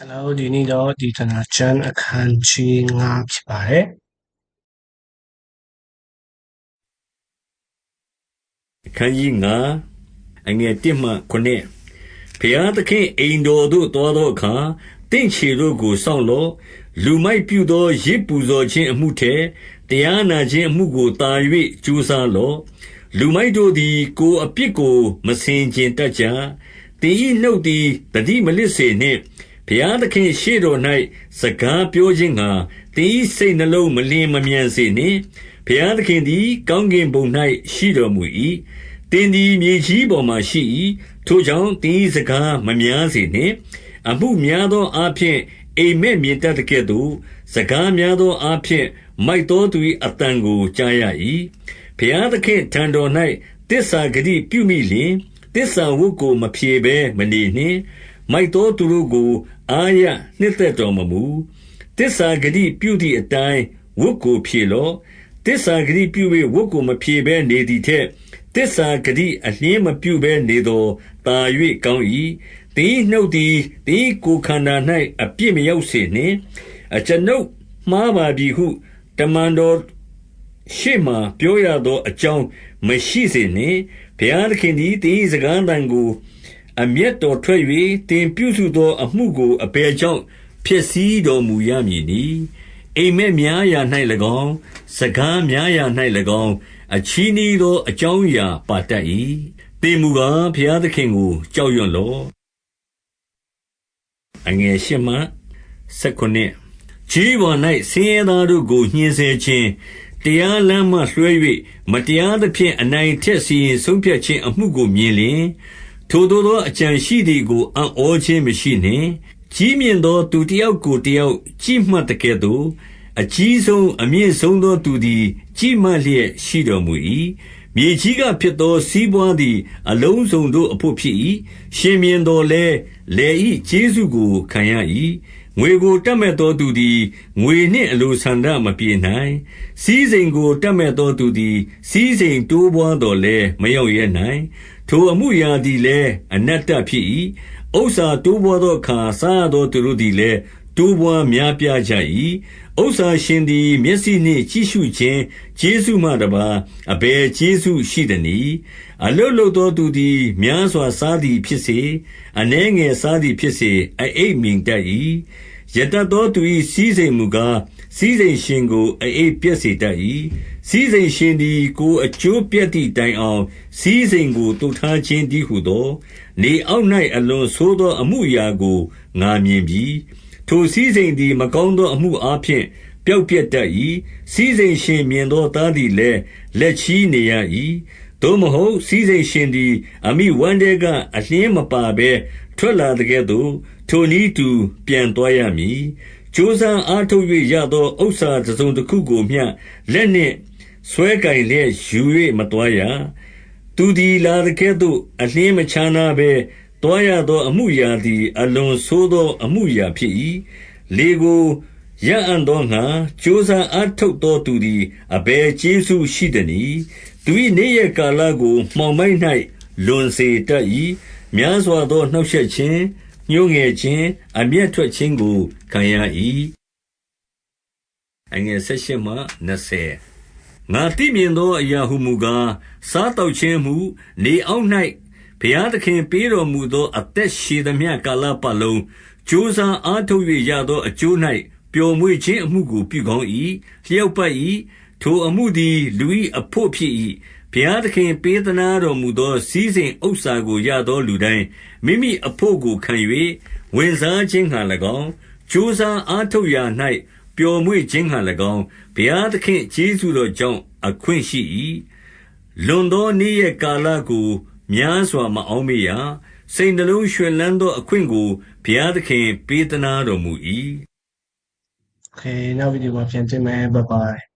Hello ဒီနေ့တော့ဒီတနာချန်အခန်းကြီး9ဖြစ်ပါတယ် အခန်းကြီး9အငယ်1မှ9ဘုရားသခင်အိမ်တော်သို့သွားသောအခါတင့်ချေတို့ကိုစောင့်လော့လူမိုက်ပြုသောရစ်ပူဇော်ခြင်းအမှုထက်တရားနာခြင်းအမှုကိုတာ၍ကြိုးစားလော့လူမိုက်တို့သည် ကိုယ်အပြစ်ကို မစင်ကြင်တတ်ကြတင်းဤနှုတ်သည်တတိမလစ်စေနှင့် ဘုရားသခင်ရှေ့တော်၌စကားပြောခြင်းငှာတင်းဤစိတ်နှလုံးမလင်းမမြန်စေနှင့် ဘုရားသခင်သည် ကောင်းကင်ဘုံ၌ရှိတော်မူ၏။သင်သည် မြေကြီးပေါ်မှာရှိ၏။ထိုကြောင့် သင်၏စကားမများစေနှင့်။အမှုများသောအားဖြင့် အိပ်မက်မြင်တတ်သကဲ့သို့၊စကားများသောအားဖြင့် မိုက်သောသူ၏အသံကို ကြားရ၏။ဘုရားသခင့်ထံတော်၌သစ္စာဂတိပြုမိလျှင်၊သစ္စာဝတ်ကို မဖြေဘဲမနေနှင့်။ မိုက်သောသူတို့ကို အားရနှစ်သက်တော်မမူ။သစ္စာဂတိပြုသည်အတိုင်း ဝတ်ကိုဖြေလော့။သစ္စာဂတိပြု၍ဝတ်ကိုမဖြေဘဲနေသည်ထက်၊သစ္စာဂတိအလျှင်းမပြုဘဲနေသော် သာ၍ကောင်း၏။သင်၏နှုတ်သည် သင်၏ကိုယ်ခန္ဓာ၌အပြစ်မရောက်စေနှင့်။အကျွန်ုပ်မှားပါပြီဟု တမန်တော်ရှေ့မှာ ပြောရသောအကြောင်းမရှိစေနှင့်။ဘုရားသခင်သည် သင်၏စကားသံကို အမျက်တော်ထွက်၍သင်ပြုစုသောအမှုကို အဘယ်ကြောင့် ဖျက်ဆီးတော်မူရမည်နည်း။အိပ်မက်များရာ၌၎င်း၊စကားများရာ၌၎င်း၊အချည်းနှီးသော အကြောင်းအရာပါတတ်၏။သင်မူကား ဘုရားသခင်ကို ကြောက်ရွံ့လော့။ကြေးဝါ၌ဆင်းရဲသားတို့ကို ညှဉ်းဆဲခြင်း၊တရားလမ်းမှလွှဲ၍မတရားသဖြင့် အနိုင်အထက်စီရင် ဆုံးဖြတ်ခြင်းအမှုကိုမြင်လျှင်၊ ထိုသို့သော အကြံရှိသည်ကို အံ့ဩခြင်းမရှိနှင့်။ကြီးမြင့်သောသူတယောက်ကို တယောက်ကြည့်မှတ်သကဲ့သို့၊အကြီးဆုံးအမြင့်ဆုံးသောသူသည် ကြည့်မှတ်လျက်ရှိတော်မူ၏။မြေကြီးကဖြစ်သော စီးပွါးသည် အလုံးစုံတို့အဘို့ ဖြစ်၏။ရှင်ဘုရင်သော်လည်း လယ်၏ကျေးဇူးကို ခံရ၏။ငွေကို တပ်မက်သောသူသည် ငွေနှင့်အလိုဆန္ဒ မပြေနိုင်။စည်းစိမ်ကို တပ်မက်သောသူသည် စည်းစိမ်တိုးပွါးသော်လည်း မရောင့်ရဲနိုင်။ ထိုအမှုအရာသည်လည်း အနတ္တဖြစ်၏။ဥစ္စာတိုးပွါးသောအခါ စားရသောသူတို့သည်လည်း တိုးပွါးများပြားကြ၏။ဥစ္စာရှင်သည် မျက်စိနှင့်ကြည့်ရှုခြင်းကျေးဇူးမှတပါး အဘယ်ကျေးဇူးရှိသနည်း။အလုပ်လုပ်သောသူသည် များစွာစားသည်ဖြစ်စေ၊အနည်းငယ်စားသည်ဖြစ်စေ အအိပ်မြိန်တတ်၏။ ရတတ်သောသူ၏စည်းစိမ်မူကား၊စည်းစိမ်ရှင်ကို အအိပ်ပျက်စေတတ်၏။စည်းစိမ်ရှင်သည် ကိုယ်အကျိုးပျက်သည်တိုင်အောင် စည်းစိမ်ကို သိုထားခြင်းတည်းဟူသော၊နေအောက်၌အလွန်ဆိုးသော အမှုအရာကို ငါမြင်ပြီ။ထိုစည်းစိမ်သည် မကောင်းသော အမှုအားဖြင့် ပျောက်ပျက်တတ်၏။စည်းစိမ်ရှင်မြင်သော သားသည်လည်း လက်ချည်းနေရ၏။ သို့မဟုတ် စည်းစိမ်ရှင်သည် အမိဝမ်းထဲက အလျှင်းမပါဘဲ ထွက်လာသကဲ့သို့၊ထိုနည်းတူ ပြန်သွားရမည်။ကြိုးစားအားထုတ်၍ရသော ဥစ္စာတစုံတခုကိုမျှ လက်နှင့်စွဲကိုင်လျက် ယူ၍မသွားရ။သူသည် လာသကဲ့သို့ အလျှင်းမခြားနားဘဲ သွားရသော အမှုအရာသည် အလွန်ဆိုးသော အမှုအရာဖြစ်၏။လေကို ရအံ့သောငှါ ကြိုးစားအားထုတ်သောသူသည် အဘယ်ကျေးဇူးရှိသနည်း။သူ၏နေ့ရက်ကာလကို မှောင်မိုက်၌လွန်စေတတ်၏။များစွာသော နှောင့်ရှက်ခြင်း၊ညှိုးငယ်ခြင်း၊အမျက်ထွက်ခြင်းကို ခံရ၏။ငါသိမြင်သောအရာဟူမူကား၊စားသောက်ခြင်းအမှု၊နေအောက်၌ဘုရားသခင်ပေးတော်မူသော အသက်ရှည်သမျှ ကာလပတ်လုံး ကြိုးစားအားထုတ်၍ရသောအကျိုး၌ပျော် မွေ့ခြင်းအမှုကို ပြုကောင်း၏။လျောက်ပတ်၏။ထိုအမှုသည် လူ၏အဘို့ဖြစ်၏။ဘုရားသခင် ပေးသနားတော်မူသော စည်းစိမ်ဥစ္စာကို ရသောလူတိုင်း၊မိမိအဘို့ကိုခံ၍ဝင်စားခြင်းငှါ၎င်း၊ကြိုးစားအားထုတ်ရာ၌ပျော်မွေ့ခြင်းငှါ၎င်း၊ဘုရားသခင့်ကျေးဇူးတော်ကြောင့် အခွင့်ရှိ၏။လွန်သောနေ့ရက်ကာလကို များစွာမအောက်မေ့ရ။စိတ်နှလုံးရွှင်လန်းသော အခွင့်ကို ဘုရားသခင် ပေးသနားတော်မူ၏။ Okay နောက်ဗီဒီယိုမှာပြန်တွေ့မယ် bye bye